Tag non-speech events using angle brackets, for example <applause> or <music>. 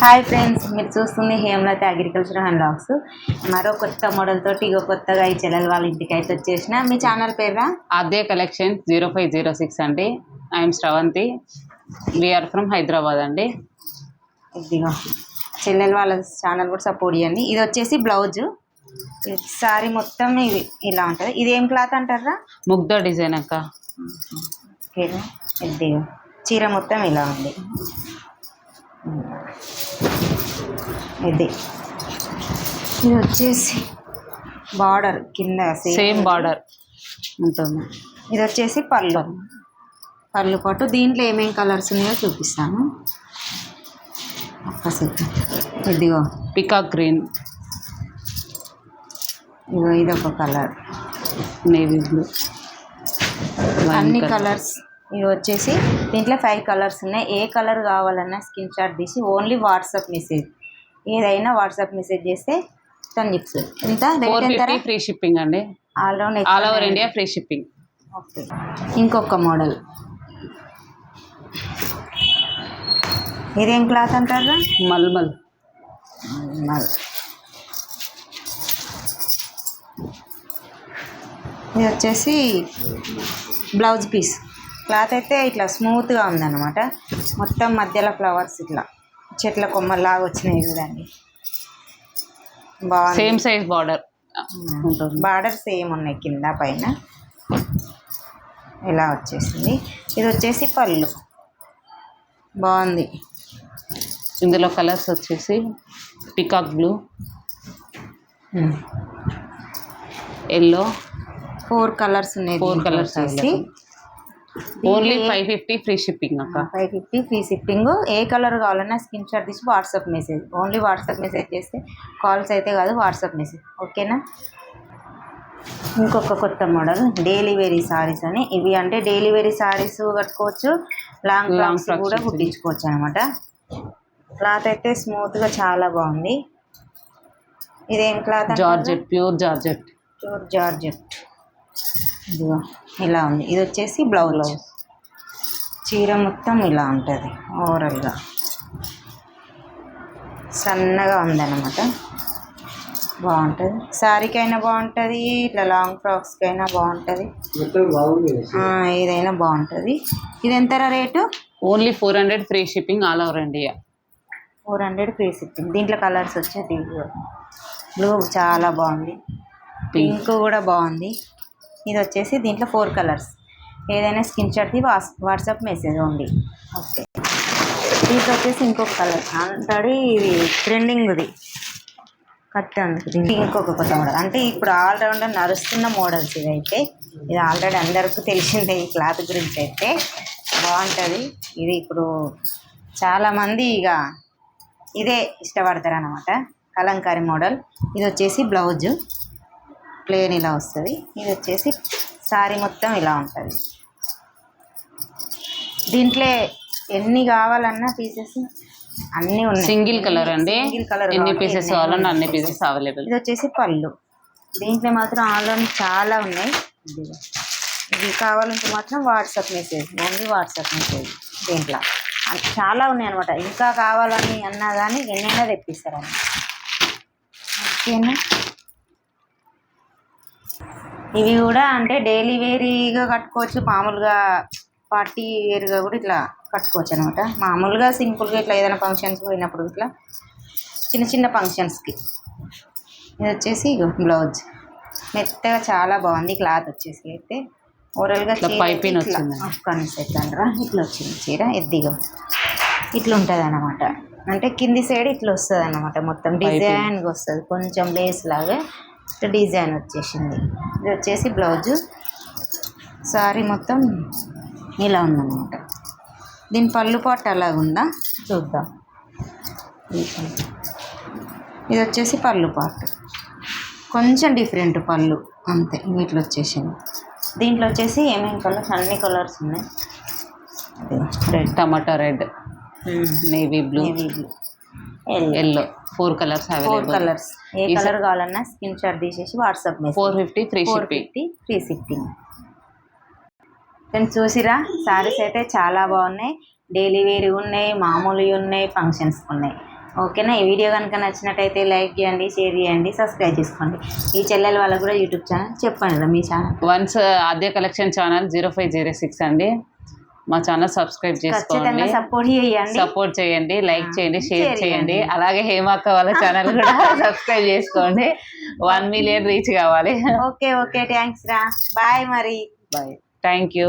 Hi friends మీరు చూస్తుంది Hemalatha agriculture and logs మరో కొత్త మోడల్ తోటి ఇగో కొత్తగా ఈ చెల్లెల వాళ్ళ ఇంటికి అయితే వచ్చేసిన. మీ ఛానల్ పేరా అదే collection zero five zero six అండి. I'm Sravanthi we're from Hyderabad అండి. ఇదిగో చెల్లెల వాళ్ళ ఛానల్ కూడా సపోర్ట్ చేయండి. ఇది వచ్చేసి బ్లౌజ్ సారీ మొత్తం ఇది ఇలా ఉంటుంది. ఇది ఏం క్లాత్ అంటారా ముగ్ధ డిజైన్ అక్క. ఇదిగో చీర మొత్తం ఇలా ఉంది. ఇది. ఇది వచ్చేసి బార్డర్ కింద సేమ్ బార్డర్. ఉంటుంది. ఇది వచ్చేసి పళ్ళు. పళ్ళు పాటు దీంట్లో ఏమేం కలర్స్ ఉన్నాయో చూపిస్తాను. ఒక్క సెకండ్ ఇదిగో. Peacock green. ఇదిగో ఇదొక కలర్. Navy blue. అన్ని కలర్స్. ఇవి వచ్చేసి దీంట్లో ఫైవ్ కలర్స్ ఉన్నాయి. ఏ కలర్ కావాలన్నా స్క్రీన్ షాట్ తీసి ఓన్లీ వాట్సాప్ మెసేజ్. ఏదైనా వాట్సాప్ మెసేజ్ చేస్తే తను చెప్తుంది. ఎంత రేట్ ఎంత ఫ్రీ షిప్పింగ్ అండి. All round all over India free shipping okay. ఇంకొక మోడల్. ఇదేం క్లాత్ అంటారా? మల్మల్. మల్ ఇది వచ్చేసి బ్లౌజ్ పీస్. క్లాత్ అయితే ఇట్లా స్మూత్గా ఉందన్నమాట. మొత్తం మధ్యలో ఫ్లవర్స్ ఇట్లా. చెట్ల కొమ్మల్లాగా వచ్చినాయి చూడండి. బాగుంది. Same size border border same ఉన్నాయి కింద పైన. ఇలా వచ్చేసింది. ఇది వచ్చేసి పళ్ళు. బాగుంది. ఇందులో కలర్స్ వచ్చేసి peacock blue yellow four colours ఉన్నాయి దీంట్లో colours వచ్చేసి. Only five fifty free shipping అక్క. Five fifty free shipping. ఏ కలర్ కావాలన్నా స్క్రీన్ షాట్ తీసి WhatsApp message. Only WhatsApp message చేస్తే కాల్స్ అయితే కాదు వాట్సాప్ మెసేజ్. ఓకేనా? ఇంకొక కొత్త మోడల్ డైలీ వేరీ సారీస్ అని. ఇవి అంటే డైలీ వేరీ సారీస్ కట్టుకోవచ్చు. లాంగ్ ఫ్రాక్స్ కూడా. కుట్టించుకోవచ్చు అనమాట క్లాత్ అయితే స్మూత్గా చాలా బాగుంది. ఇదేం cloth georgette pure georgette. Pure georgette. ఇదిగో ఇలా ఉంది. ఇది వచ్చేసి బ్లౌజ్. చీర మొత్తం ఇలా ఉంటుంది ఓవరాల్గా. సన్నగా ఉందన్నమాట. బాగుంటుంది. శారీకైనా బాగుంటుంది ఇట్లా లాంగ్ ఫ్రాక్స్కి అయినా బాగుంటుంది ఆ, ఏదైనా బాగుంటుంది. ఇది ఎంత rate? Only four hundred free shipping all over India. Four hundred free shipping. దీంట్లో కలర్స్ వచ్చేది బ్లూ చాలా బాగుంది. పింక్ కూడా బాగుంది. ఇది వచ్చేసి దీంట్లో ఫోర్ కలర్స్. ఏదైనా స్కిన్ షాట్ది వాట్స్ వాట్సాప్ మెసేజ్ ఓన్లీ. ఓకే. దీంట్లో వచ్చేసి ఇంకొక కలర్. ఆల్రెడీ ఇది ట్రెండింగ్ది. కట్ అందుకు ఇంకొక కొత్త మోడల్. అంటే ఇప్పుడు ఆల్రౌండర్ నడుస్తున్న మోడల్స్ ఇదైతే ఇది ఆల్రెడీ అందరికీ తెలిసిందే ఈ క్లాత్ గురించి అయితే బాగుంటుంది ఇది ఇప్పుడు చాలామంది ఇక ఇదే ఇష్టపడతారు అనమాట కలంకారీ మోడల్. ఇది వచ్చేసి బ్లౌజ్. ప్లేన్ ఇలా వస్తుంది. ఇది వచ్చేసి సారీ మొత్తం ఇలా ఉంటుంది. దీంట్లో ఎన్ని కావాలన్నా పీసెస్ అన్నీ ఉన్నాయి. సింగిల్ కలర్ అండి. సింగిల్ కలర్ ఎన్ని పీసెస్ కావాలన్నా అన్ని. పీసెస్ అవైలబుల్ ఇది వచ్చేసి పళ్ళు. దీంట్లో మాత్రం ఆన్లైన్ చాలా ఉన్నాయి. ఇది కావాలంటే మాత్రం WhatsApp message. Only WhatsApp message దీంట్లో. చాలా ఉన్నాయి అనమాట ఇంకా కావాలని అన్నా కానీ ఎన్నైనా తెప్పిస్తారని ఓకేనా? ఇవి కూడా అంటే డైలీ వేరీగా కట్టుకోవచ్చు మామూలుగా పార్టీ వేర్గా కూడా ఇట్లా కట్టుకోవచ్చు అనమాట మామూలుగా సింపుల్గా ఇట్లా ఏదైనా ఫంక్షన్స్కి పోయినప్పుడు ఇట్లా చిన్న చిన్న ఫంక్షన్స్కి ఇది వచ్చేసి బ్లౌజ్. మెత్తగా చాలా బాగుంది. క్లాత్ వచ్చేసి అయితే ఓవరాల్గా వచ్చింది. సెట్ అంటారా? ఇట్లా వచ్చింది చీర ఎద్దిగా. ఇట్లా ఉంటుంది అనమాట అంటే కింది సైడ్ ఇట్లా వస్తుంది అనమాట మొత్తం డిజైన్గా వస్తుంది. కొంచెం లేస్ లాగా ఇట్లా డిజైన్ వచ్చేసింది. ఇది వచ్చేసి బ్లౌజు. సారీ మొత్తం ఇలా ఉందన్నమాట. దీని పళ్ళు పాటు అలాగుందా చూద్దాం. ఇది వచ్చేసి పళ్ళు పార్ట్ కొంచెం డిఫరెంట్ పళ్ళు. అంతే వీటిలో వచ్చేసింది. దీంట్లో వచ్చేసి ఏమేమి కలర్స్? అన్ని కలర్స్ ఉన్నాయి. Red tomato red navy blue. Navy blue. Yellow. Four colours four colours ఏ కలర్ కావాలన్నా స్క్రీన్ షాట్ తీసేసి WhatsApp four fifty shipping fifty free shipping friends చూసిరా? శారీస్ అయితే చాలా బాగున్నాయి. డైలీ వేర్ ఉన్నాయి మామూలువి ఉన్నాయి ఫంక్షన్స్ ఉన్నాయి. ఓకేనా? ఈ వీడియో కనుక నచ్చినట్టయితే లైక్ చేయండి షేర్ చేయండి సబ్స్క్రైబ్ చేసుకోండి. ఈ చెల్లెల వాళ్ళకు కూడా యూట్యూబ్ ఛానల్ చెప్పండి మీ channel. Once Aadya collection channel zero five zero six అండి. మా ఛానల్ సబ్స్క్రైబ్ చేసుకోండి. సపోర్ట్ చేయండి. సపోర్ట్ చేయండి లైక్ చేయండి షేర్ చేయండి. చేయండి. అలాగే హేమాక్క వాళ్ళ ఛానల్ కూడా <laughs> సబ్స్క్రైబ్ చేసుకోండి. వన్ మిలియన్ రీచ్ కావాలి. ఓకే ఓకే థ్యాంక్స్ రా. బాయ్ మరి. Bye thank you